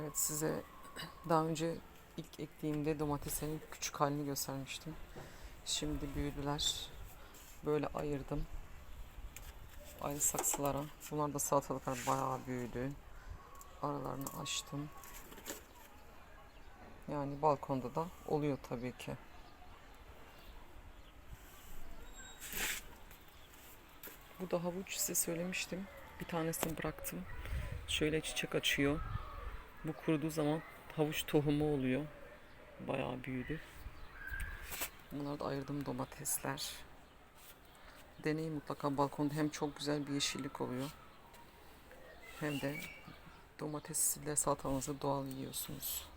Evet size daha önce ilk ektiğimde domateslerin küçük halini göstermiştim. Şimdi büyüdüler. Böyle ayırdım. Ayrı saksılara. Bunlar da salatalıklar bayağı büyüdü. Aralarını açtım. Yani balkonda da oluyor tabii ki. Bu da havuç size söylemiştim. Bir tanesini bıraktım. Şöyle çiçek açıyor. Bu kuruduğu zaman havuç tohumu oluyor. Bayağı büyüdü. Bunlar da ayırdığım domatesler. Deneyin mutlaka balkonda hem çok güzel bir yeşillik oluyor. Hem de domatesle salatanızı doğal yiyorsunuz.